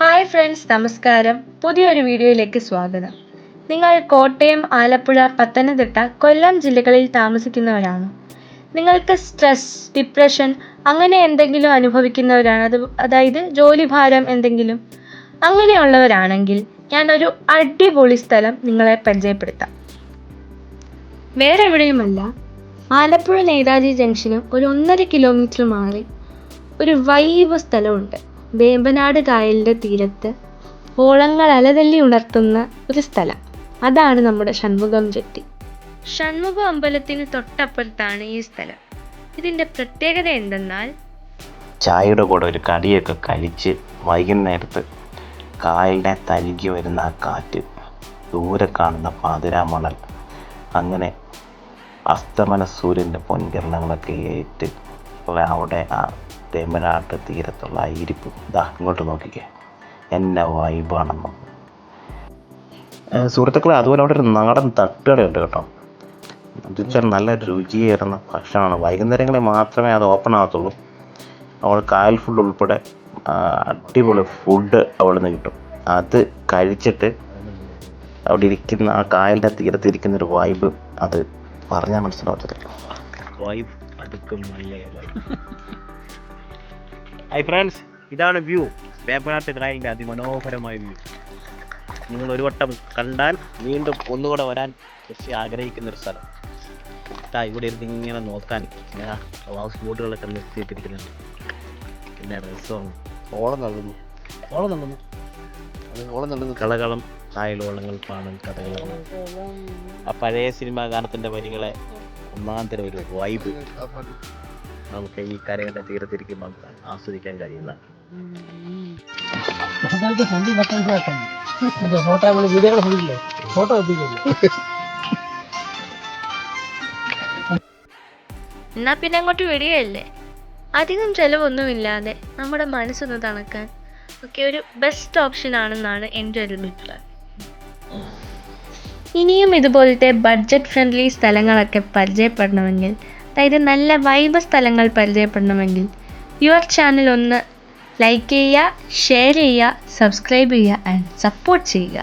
Hi friends നമസ്കാരം. പുതിയൊരു വീഡിയോയിലേക്ക് സ്വാഗതം. നിങ്ങൾ കോട്ടയം ആലപ്പുഴ പത്തനംതിട്ട കൊല്ലം ജില്ലകളിൽ താമസിക്കുന്നവരാണോ? നിങ്ങൾക്ക് സ്ട്രെസ് ഡിപ്രഷൻ അങ്ങനെ എന്തെങ്കിലും അനുഭവിക്കുന്നവരാണ്? അത് അതായത് ജോലി ഭാരം എന്തെങ്കിലും? അങ്ങനെയുള്ളവരാണെങ്കിൽ ഞാനൊരു അടിപൊളി സ്ഥലം നിങ്ങളെ പരിചയപ്പെടുത്താം. വേറെ എവിടെയുമല്ല ആലപ്പുഴ നേതാജി ജംഗ്ഷന് ഒരു ഒന്നര കിലോമീറ്റർ മാറി ഒരു വൈബ് സ്ഥലമുണ്ട് വേമ്പനാട് കായലിന്റെ തീരത്ത് ഓളങ്ങൾ അലതല്ലി ഉണർത്തുന്ന ഒരു സ്ഥലം. അതാണ് നമ്മുടെ ഷൺമുഖം ജെട്ടി ഷൺമുഖ അമ്പലത്തിന് തൊട്ടപ്പുറത്താണ് ഈ സ്ഥലം. ഇതിന്റെ പ്രത്യേകത എന്തെന്നാൽ ചായയുടെ കൂടെ ഒരു കടിയൊക്കെ കഴിച്ച് വൈകുന്നേരത്ത് കായലിനെ തലുകി വരുന്ന ആ കാറ്റ് ദൂരെ കാണുന്ന പാതിരാമണൽ അങ്ങനെ അസ്തമന സൂര്യന്റെ പൊൻകിരണങ്ങളൊക്കെ ഏറ്റ് അവിടെ ആ തെമ്മനാട്ട് തീരത്തുള്ള ആ ഇരിപ്പ്. ഇതാ ഇങ്ങോട്ട് നോക്കിക്കേ. എന്നെ വൈബാണെന്നും. സുഹൃത്തുക്കളെ അതുപോലെ അവിടെ ഒരു നാടൻ തട്ടുകടയുണ്ട് കേട്ടോ. എന്ന് വെച്ചാൽ നല്ല രുചിയേറുന്ന ഭക്ഷണമാണ്. വൈകുന്നേരങ്ങളിൽ മാത്രമേ അത് ഓപ്പൺ ആകത്തുള്ളൂ. അവൾ കായൽ ഫുഡ് ഉൾപ്പെടെ അടിപൊളി ഫുഡ് അവിടെ നിന്ന് കിട്ടും. അത് കഴിച്ചിട്ട് അവിടെ ഇരിക്കുന്ന ആ കായലിന്റെ തീരത്ത് ഇരിക്കുന്ന ഒരു വൈബ് അത് പറഞ്ഞാൽ മനസ്സിലാവത്തില്ല. വൈബ് അടുക്കും ഹായ് ഫ്രണ്ട്സ് ഇതാണ് വ്യൂ വേപ്പനാട്ട് കായലിന്റെ അതിമനോഹരമായ വ്യൂ നിങ്ങൾ ഒരു വട്ടം കണ്ടാൽ വീണ്ടും ഒന്നുകൂടെ വരാൻ കൃഷി ആഗ്രഹിക്കുന്ന ഒരു സ്ഥലം. ഇതാ ഇവിടെ ഇരുന്ന് ഇങ്ങനെ നോക്കാൻ ഇങ്ങനെ ഹൗസ് ബോട്ടുകളൊക്കെ നിർത്തിയിട്ടിരിക്കുന്നുണ്ട്. പിന്നെ രസമാണ് ഓളം നൽകുന്നു ഓളം നടന്നു. അത് ഓളം നൽകുന്നു കളകളം കായലോളങ്ങൾ പാടൽ കഥകളാണ് ആ പഴയ സിനിമാ ഗാനത്തിന്റെ വരികളെ ഒന്നാം തരം ഒരു വൈബ് നമുക്ക് ഈ കാര്യങ്ങളുടെ തീരത്തിരിക്കും നമുക്ക് ആസ്വദിക്കാൻ കഴിയുന്ന ഫോട്ടോ ഫോട്ടോ എന്നാൽ പിന്നെ അങ്ങോട്ട് വിടുകയല്ലേ? അധികം ചിലവൊന്നുമില്ലാതെ നമ്മുടെ മനസ്സൊന്ന് തണുക്കാൻ ഒക്കെ ഒരു ബെസ്റ്റ് ഓപ്ഷൻ ആണെന്നാണ് എന്റെ ഒരു അഭിപ്രായം. ഇനിയും ഇതുപോലത്തെ ബഡ്ജറ്റ് ഫ്രണ്ട്ലി സ്ഥലങ്ങളൊക്കെ പരിചയപ്പെടണമെങ്കിൽ അതായത് നല്ല വൈബ് സ്ഥലങ്ങൾ പരിചയപ്പെടണമെങ്കിൽ യുവർ ചാനൽ ഒന്ന് ലൈക്ക് ചെയ്യുക ഷെയർ ചെയ്യുക സബ്സ്ക്രൈബ് ചെയ്യുക ആൻഡ് സപ്പോർട്ട് ചെയ്യുക.